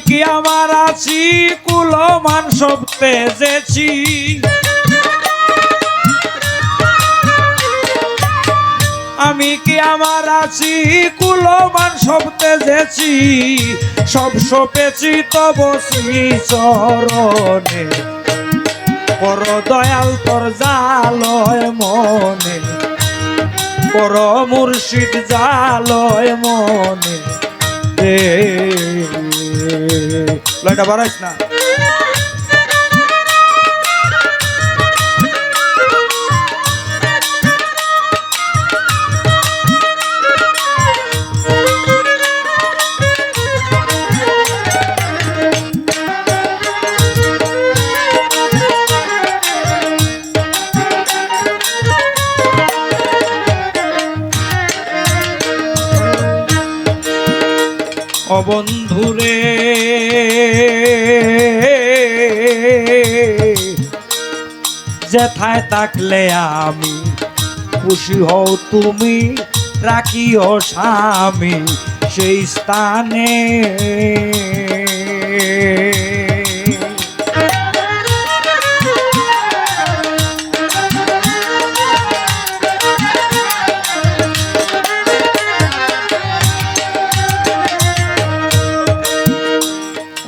কি আমার আছি? কুলমান সব তেজেছি আমি কি আমার আছি? কুলমান সব তেজেছি সব সপেছি তব শ্রী চরণে। পর দয়াল তোর জালয় মনে। পর মুর্শিদ জালয় মনে। রে লয়টা বাড়াইস না। অবন্ধুরে যেথায় থাকলে আমি খুশি হও তুমি রাখিও স্বামী সেই স্থানে।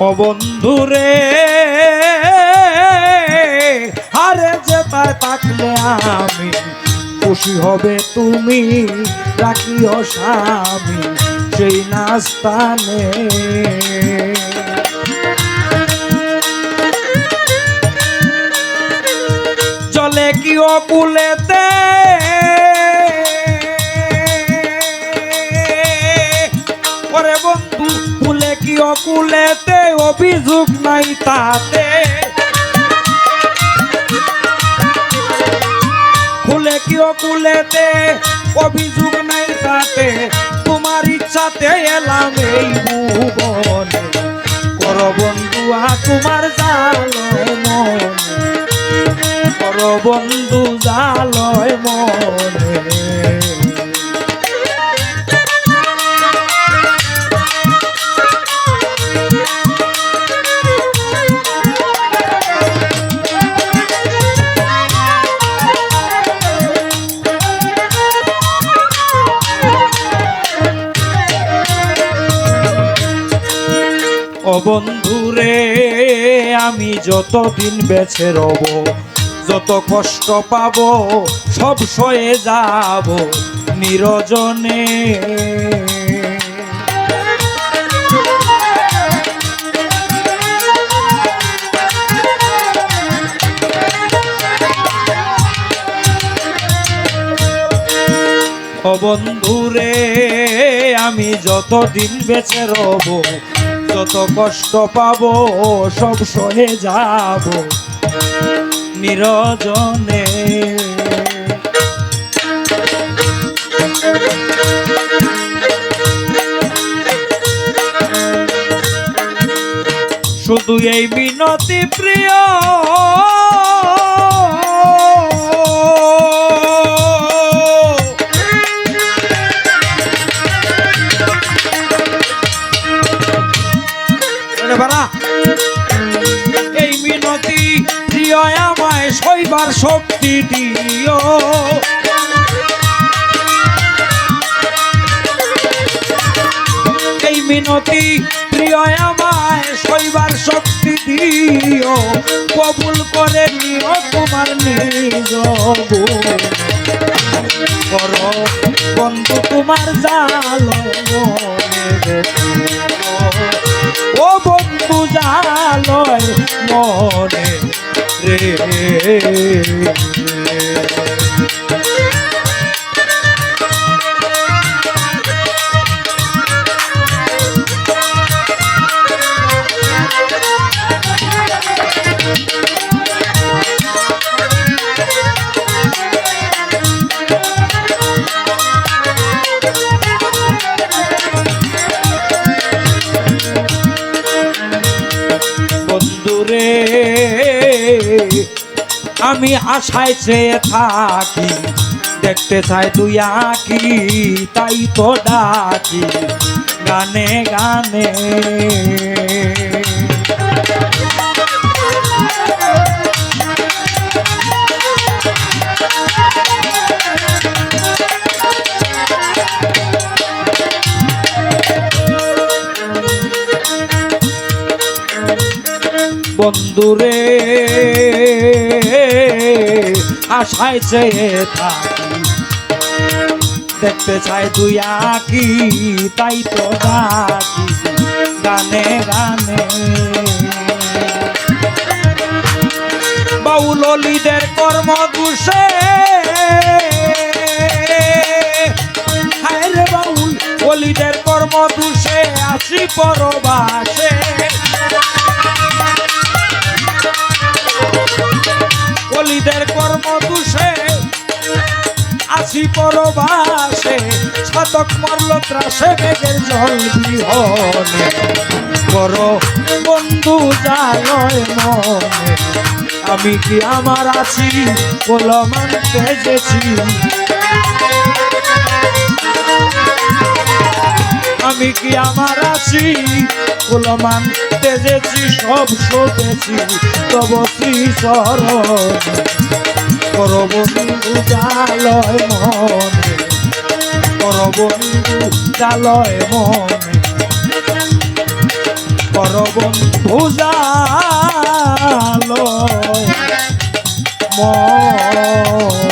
ও বন্ধুরে যেতায় থাকলে আমি খুশি হবে তুমি, রাখিও স্বামী সেই নাস্তানে। চলে কি অকুলেতে? ওরে বন্ধু, ফুলে কি অকুলেতে? অভিযোগ নাই তাতে। কি কুলেতে অভিযোগ নাই তাতে। তোমার ইচ্ছাতে এলাম এই ভুবনে। কর বন্ধুয়া তোমার জালয় মন কর বন্ধু জালয় ও বন্ধুরে, আমি যতদিন বেছে রব, যত কষ্ট পাব, সব সয়ে যাব নিরজনে। বন্ধুরে, আমি যতদিন বেঁচে রব যত কষ্ট পাব সব সহে যাব। নিরজনে। শুধু এই বিনতি প্রিয় সইবার শক্তি দিও। এই মিনতি প্রিয় আমায় সইবার শক্তি দিও। কবুল করে নিও তোমার নিজ। কর বন্ধু তোমার জাল ও বন্ধু জালয় মনে রে। আমি আশায় চেয়ে থাকি দেখতে চাই তুই আঁকি তাই তো ডাকি গানে গানে। বন্ধুরে, আশায় চেয়ে থাকি। দেখতে চাই তুই আঁকি, তাই তো ডাকি গানে গানে। বাউলিদের কর্ম দুষে হায় রে বাউল, অলিদের কর্ম দুষে আসি পরবাসে। আসি পরবাসে শতক মরল ত্রাসে মেঘের জল বিহনে। বড় বন্ধু জালয় মনে, আমি কি আমার আছি কলমান তেজেছি আমি কি আমার আছি কলমান তেজেছি সব শোধেছি তব শ্রী চরণ কর বন্ধু জালয় মনে কর বন্ধু জালয় মনে। কর বন্ধু জালয় মনে।